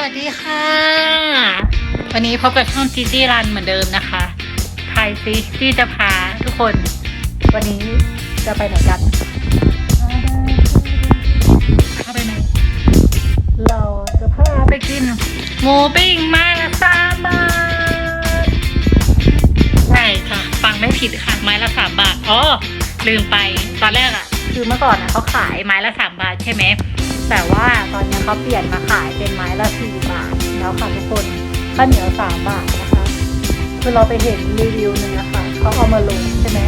วัสดีค่ะ วันนี้พบกับช่องจีจี้รันเหมือนเดิมนะคะทายซิจี้จะพาทุกคน วันนี้จะไปไหนกันพาไปไหนเราจะพาไปกินหมูปิ้งไม้ละสามบาทใช่ค่ะ ฟังไม่ผิดค่ะ ไม้ละสามบาทอ๋อลืมไปตอนแรกอะคือเมื่อก่อนอะเขาขายไม้ละสามบาทใช่ไหม แต่ว่าตอนนี้เขาเปลี่ยนมาขายเป็นไม้ละสี่บาทแล้วค่ะทุกคนข้าวเหนียวสามบาทนะคะ คือเราไปเห็นรีวิวหนึ่งนะคะเขาเอามาลงใช่ไหม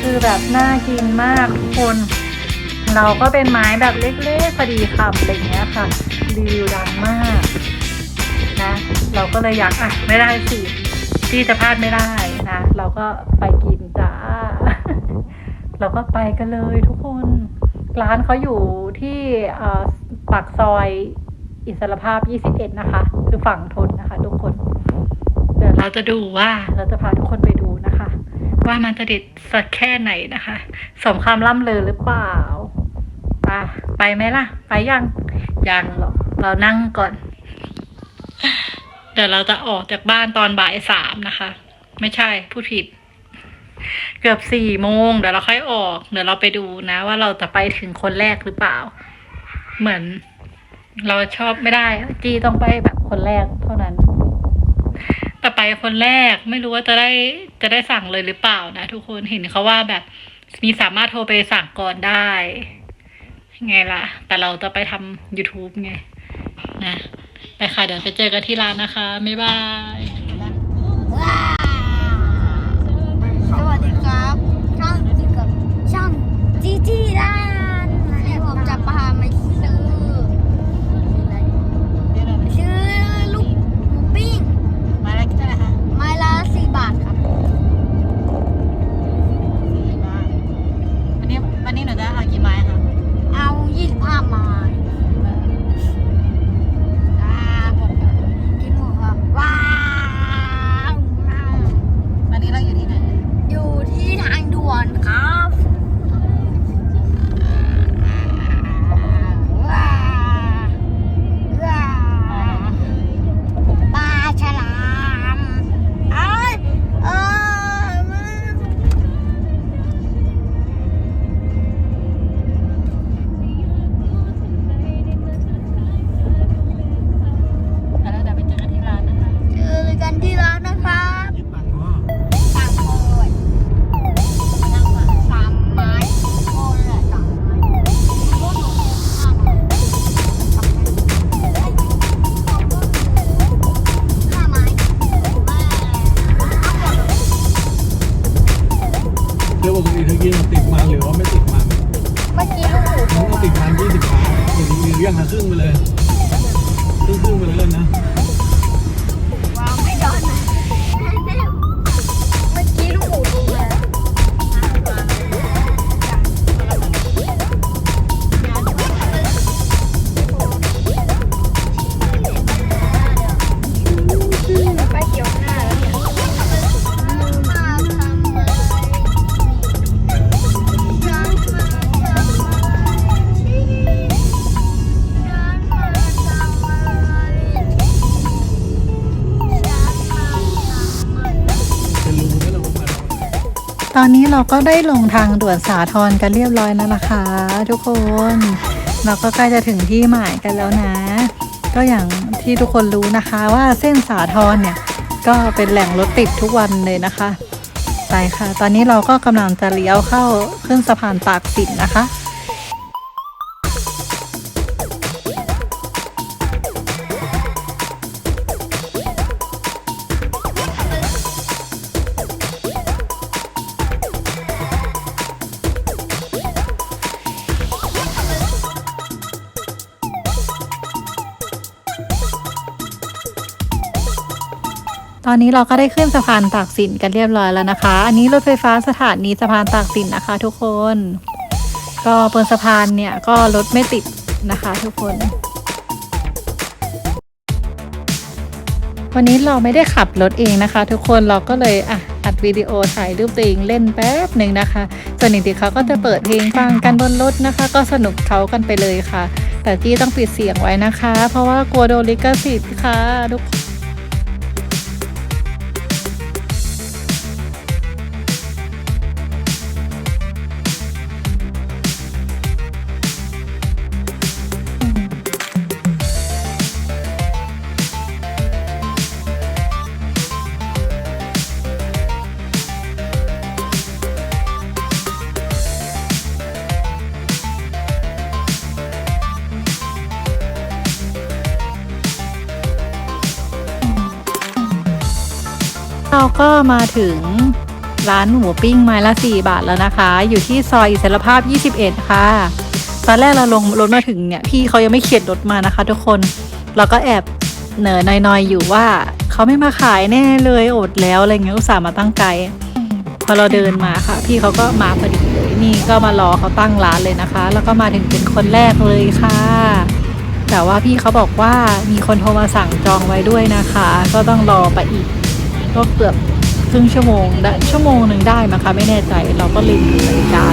คือแบบน่ากินมากทุกคน เราก็เป็นไม้แบบเล็กๆพอดีคำอะไรอย่างเงี้ยค่ะรีวิวดังมากนะเราก็เลยอยากอะไม่ได้สิที่จะพลาดไม่ได้นะ เราก็ไปกินจ้า เราก็ไปกันเลยทุกคน ร้านเขาอยู่ที่เอ่อปากซอยอิสรภาพ 21 นะคะ คือฝั่งทนนะคะ ทุกคน เดี๋ยวเราจะดูว่าเราจะพาทุกคนไปดูนะคะ ว่ามันจะเด็ดสักแค่ไหนนะคะ สมคำล่ำเลอหรือเปล่าไปไปไหมล่ะ ไปยังยังหรอกเรานั่งก่อน เดี๋ยวเราจะออกจากบ้านตอนบ่ายสามนะคะ ไม่ใช่พูดผิด เกือบสี่โมงเดี๋ยวเราค่อยออก เดี๋ยวเราไปดูนะ ว่าเราจะไปถึงคนแรกหรือเปล่า เหมือน เราชอบไม่ได้จีต้องไปแบบคนแรกเท่านั้น แต่ไปคนแรกไม่รู้ว่าจะได้จะได้สั่งเลยหรือเปล่านะทุกคนเห็นเขาว่าแบบมีสามารถโทรไปสั่งก่อนได้ ไงล่ะ แต่เราจะไปทำ YouTube ไง นะ ไปค่ะ เดี๋ยวไปเจอกันที่ร้านนะคะ บ๊ายบาย สวัสดีครับ ช่องอยู่กับช่อง จีจี ตอนนี้เราก็ได้ลงทางด่วนสาทรกันเรียบร้อยแล้วนะคะ ทุกคน เราก็ใกล้จะถึงที่หมายกันแล้วนะ ก็อย่างที่ทุกคนรู้นะคะว่าเส้นสาทรเนี่ยก็เป็นแหล่งรถติดทุกวันเลยนะคะไปค่ะ ตอนนี้เราก็กำลังจะเลี้ยวเข้าขึ้นสะพานตากสินนะคะ ตอนนี้เราก็ได้ขึ้นสะพานตากสินกันเรียบร้อยแล้วนะคะ อันนี้รถไฟฟ้าสถานีสะพานตากสินนะคะ ทุกคน ก็บนสะพานเนี่ยก็รถไม่ติดนะคะ ทุกคน วันนี้เราไม่ได้ขับรถเองนะคะ ทุกคนเราก็เลยอะอัดวิดีโอถ่ายรูปตัวเองเล่นแป๊บหนึ่งนะคะส่วนเด็กๆเขาก็จะเปิดเพลงฟังกันบนรถนะคะ ก็สนุกเขากันไปเลยค่ะ แต่จี้ต้องปิดเสียงไว้นะคะ เพราะว่ากลัวโดนลิขสิทธิ์ค่ะทุกคน เราก็มาถึงร้านหมูปิ้งไม้ละ 4 บาทแล้วนะคะ อยู่ที่ซอยอิสรภาพ 21 ค่ะ ตอนแรกเราลงรถมาถึงเนี่ย พี่เขายังไม่เขียนรถมานะคะ ทุกคนเราก็แอบเหนอนอยๆอยู่ว่าเขาไม่มาขายแน่เลยอดแล้วอะไรเงี้ยอุตส่าห์มาตั้งไกลพอเราเดินมาค่ะ พี่เขาก็มาพอดีเลยนี่ก็มารอเขาตั้งร้านเลยนะคะ แล้วก็มาถึงเป็นคนแรกเลยค่ะ แต่ว่าพี่เขาบอกว่ามีคนโทรมาสั่งจองไว้ด้วยนะคะ ก็ต้องรอไปอีก ก็เกือบครึ่งชั่วโมงได้ชั่วโมงหนึ่งได้มั้งคะไม่แน่ใจเราก็ลืมดูนาฬิกา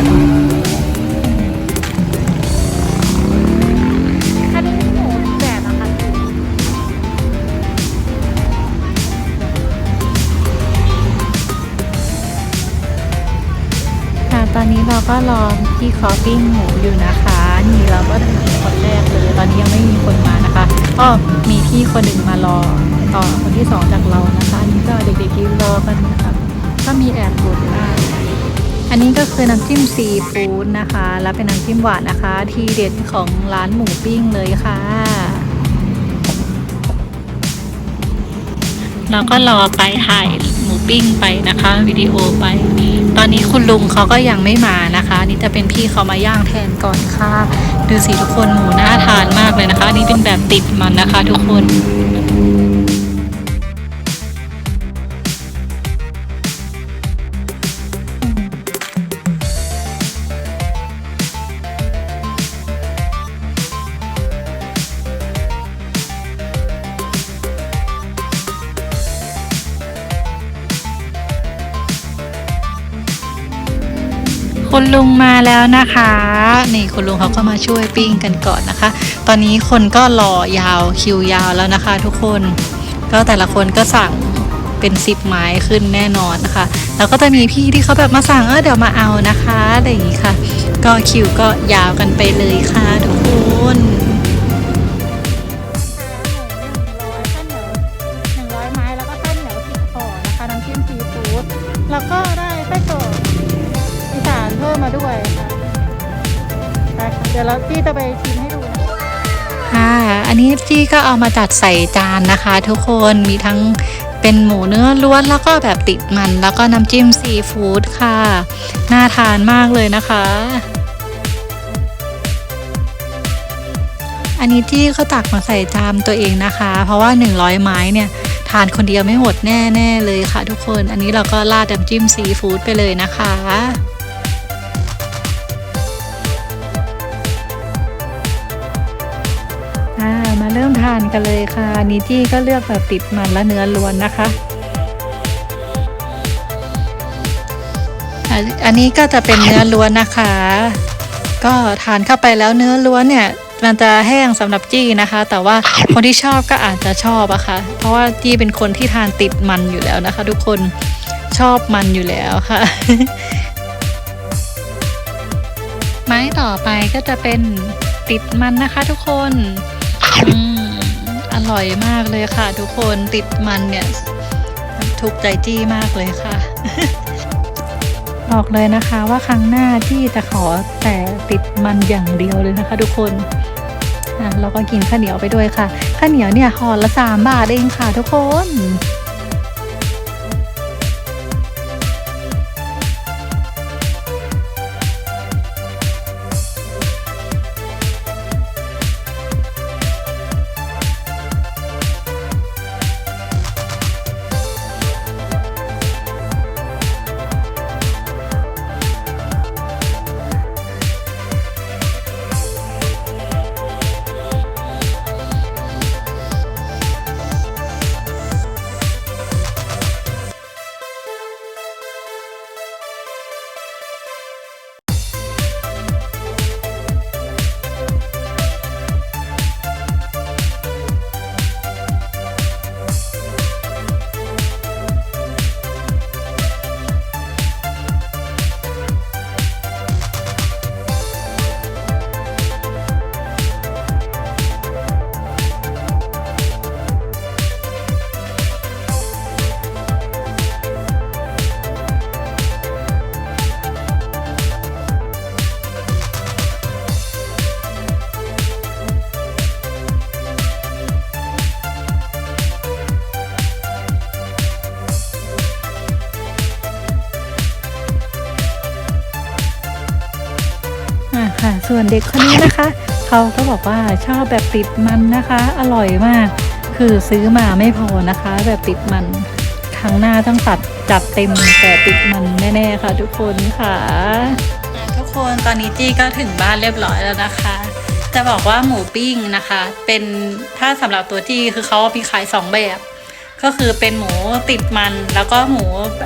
ตอนนี้เราก็รอพี่คอปิ้งหมูอยู่นะคะ นี่เราก็ถึงคนแรกเลย ตอนนี้ยังไม่มีคนมานะคะก็มีพี่คนหนึ่งมารอต่อคนที่สองจากเรานะคะอันนี้ก็เด็กๆยืนรอกันนะคะก็มีแอบกดได้อันนี้ก็คือน้ำจิ้มซีฟู้ดนะคะ แล้วเป็นน้ำจิ้มหวานนะคะ ที่เด็ดของร้านหมูปิ้งเลยค่ะเราก็รอไปถ่าย ปิ้งไปนะคะ วิดีโอไป ตอนนี้คุณลุงเขาก็ยังไม่มานะคะ นี่จะเป็นพี่เขามาย่างแทนก่อนค่ะ ดูสิทุกคนหมูน่าทานมากเลยนะคะ นี่เป็นแบบติดมันนะคะ ทุกคน คุณลุงมาแล้วนะคะ นี่คุณลุงเขาก็มาช่วยปิ้งกันก่อนนะคะ ตอนนี้คนก็รอยาวคิวยาวแล้วนะคะ ทุกคนก็แต่ละคนก็สั่งเป็นสิบไม้ขึ้นแน่นอนนะคะ แล้วก็จะมีพี่ที่เขาแบบมาสั่งเออเดี๋ยวมาเอานะคะอะไรอย่างนี้ค่ะ ก็คิวก็ยาวกันไปเลยค่ะทุกคน ดี๋ยวเราจี้จะไปชิมให้ดูนะค่ะ อันนี้จี้ก็เอามาจัดใส่จานนะคะ ทุกคนมีทั้งเป็นหมูเนื้อล้วนแล้วก็แบบติดมัน แล้วก็น้ำจิ้มซีฟู้ดค่ะ น่าทานมากเลยนะคะ อันนี้จี้ก็ตักมาใส่จามตัวเองนะคะ เพราะว่า 100 ไม้เนี่ยทานคนเดียวไม่หมดแน่ ๆ เลยค่ะทุกคน อันนี้เราก็ราดน้ำจิ้มซีฟู้ดไปเลยนะคะ ทานกันเลยค่ะอันนี้จี้ก็เลือกแบบติดมันและเนื้อล้วนนะคะ อันนี้ก็จะเป็นเนื้อล้วนนะคะ ก็ทานเข้าไปแล้วเนื้อล้วนเนี่ยมันจะแห้งสำหรับจี้นะคะ แต่ว่าคนที่ชอบก็อาจจะชอบอะค่ะ เพราะว่าจี้เป็นคนที่ทานติดมันอยู่แล้วนะคะ ทุกคนชอบมันอยู่แล้วค่ะ ไม้ต่อไปก็จะเป็นติดมันนะคะ ทุกคน อืม ร่อยมากเลยค่ะ ทุกคนติดมันเนี่ยถูกใจจี้มากเลยค่ะ บอกเลยนะคะว่าครั้งหน้าที่จะขอแต่ติดมันอย่างเดียวเลยนะคะทุกคนอะเราก็กินข้าวเหนียวไปด้วยค่ะ ข้าวเหนียวเนี่ยห่อละสามบาทเองค่ะทุกคน ส่วนเด็กคนนี้นะคะ เขาก็บอกว่าชอบแบบติดมันนะคะ อร่อยมาก คือซื้อมาไม่พอนะคะ แบบติดมันครั้งหน้าต้องตัดจัดเต็มแต่ติดมันแน่ๆค่ะ ทุกคนค่ะทุกคนตอนนี้จี้ก็ถึงบ้านเรียบร้อยแล้วนะคะ จะบอกว่าหมูปิ้งนะคะ เป็นถ้าสำหรับตัวจี้คือเขามีขายสองแบบ ก็คือเป็นหมูติดมันแล้วก็หมู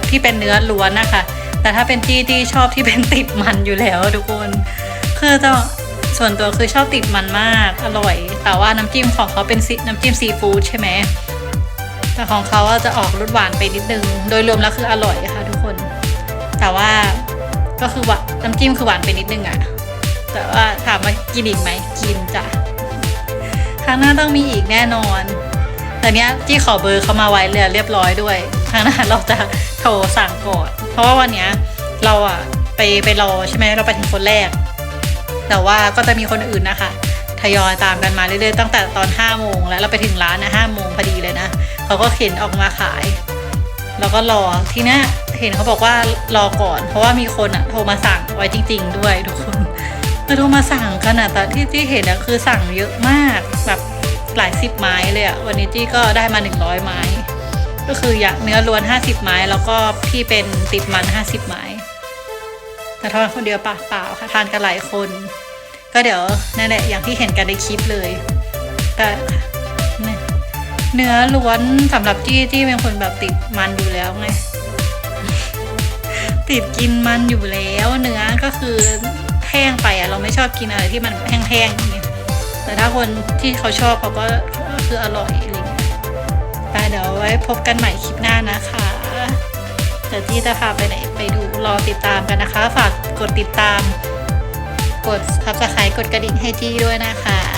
ที่เป็นเนื้อล้วนนะคะแต่ถ้าเป็นจี้จี้ชอบที่เป็นติดมันอยู่แล้วทุกคน คือจะส่วนตัวคือชอบติดมันมากอร่อย แต่ว่าน้ำจิ้มของเขาเป็นซีน้ำจิ้มซีฟู้ดใช่ไหมแต่ของเขาจะออกรสหวานไปนิดนึง โดยรวมแล้วคืออร่อยค่ะทุกคน แต่ว่าก็คือว่าน้ำจิ้มคือหวานไปนิดนึงอะแต่ว่าถามว่ากินอีกไหมกินจ้ะครั้งหน้าต้องมีอีกแน่นอนแต่เนี้ยจี้ขอเบอร์เขามาไว้เลยเรียบร้อยด้วยครั้งหน้าเราจะโทรสั่งก่อนเพราะว่าวันเนี้ยเราอะไปไปรอใช่ไหมเราไปถึงคนแรก แต่ว่าก็จะมีคนอื่นนะคะทยอยตามกันมาเรื่อยๆตั้งแต่ตอน5โมงแล้วเราไปถึงร้านนะห้าโมงพอดีเลยนะเขาก็เข็นออกมาขาย แล้วก็รอทีนี้เห็นเขาบอกว่ารอก่อน เพราะว่ามีคนอะโทรมาสั่งไว้จริง ๆ ด้วยทุกคนคือโทรมาสั่งกันอะแต่ที่ที่เห็นอะคือสั่งเยอะมากแบบหลายสิบไม้เลยอะวันนี้จี้ก็ได้มา 100 ไม้ ก็คืออยากเนื้อล้วน 50 ไม้ แล้วก็พี่เป็นติดมัน 50 ไม้ แต่ทานคนเดียวเปล่าค่ะทานกันหลายคน ก็เดี๋ยวนั่นแหละอย่างที่เห็นกันในคลิปเลย แต่เนื้อล้วนสำหรับจี้จี้เป็นคนแบบติดมันอยู่แล้วไงติดกินมันอยู่แล้ว เนื้อก็คือแห้งไปอะเราไม่ชอบกินอะไรที่มันแห้งๆอย่างเงี้ยแต่ถ้าคนที่เขาชอบเขาก็คืออร่อยอะไรเงี้ยไปเดี๋ยวไว้พบกันใหม่คลิปหน้านะคะ เดี๋ยวที่จะพาไปไหนไปดูรอติดตามกันนะคะ ฝากกดติดตาม กด subscribe กดกระดิ่งให้ที่ด้วยนะคะ